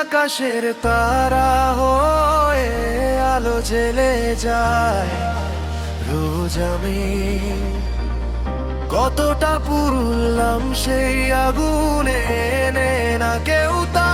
আকাশের তারা হয়ে আলো জেলে যায়। রোজ আমি কতটা পুরুলাম সেই আগুনে না কেউ তা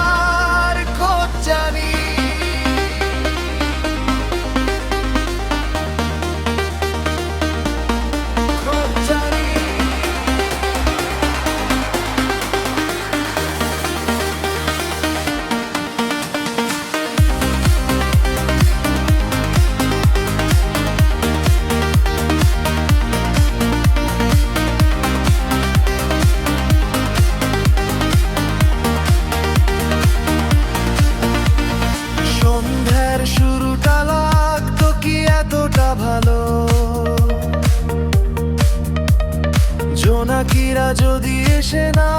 যদি এসে না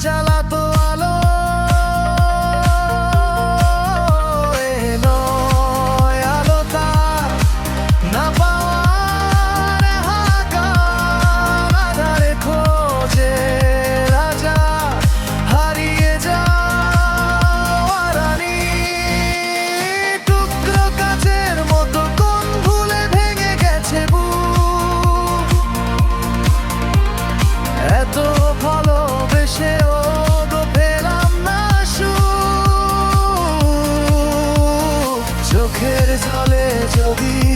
জ্বালাতো will be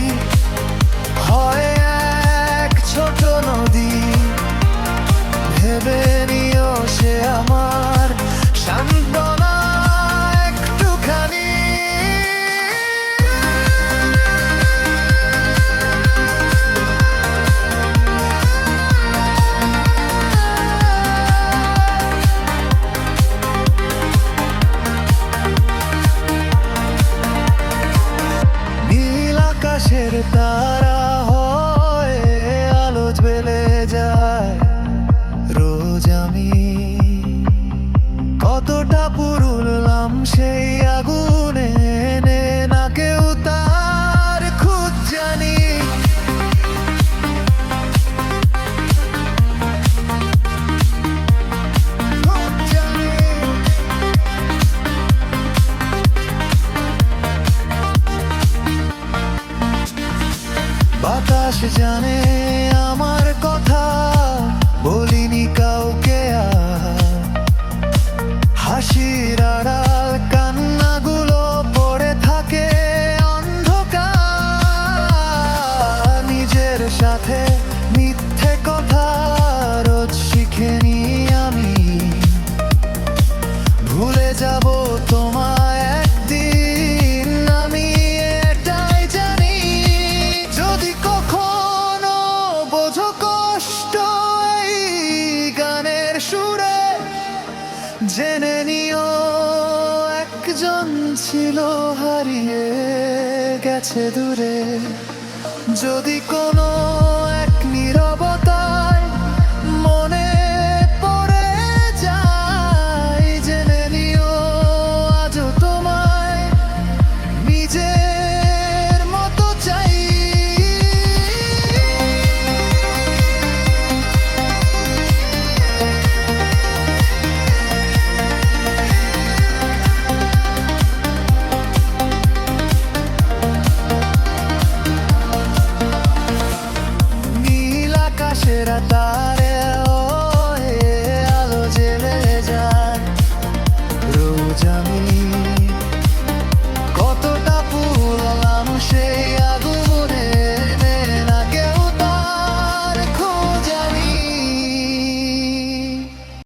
চোখের তারা হয় আলো জ্বেলে যায়। রোজ আমি কতটা পুরুলাম সেই আগুন আকাশ জানে। জেনে নিও একজন ছিল হারিয়ে গেছে দূরে। যদি কোনো এক será tarde.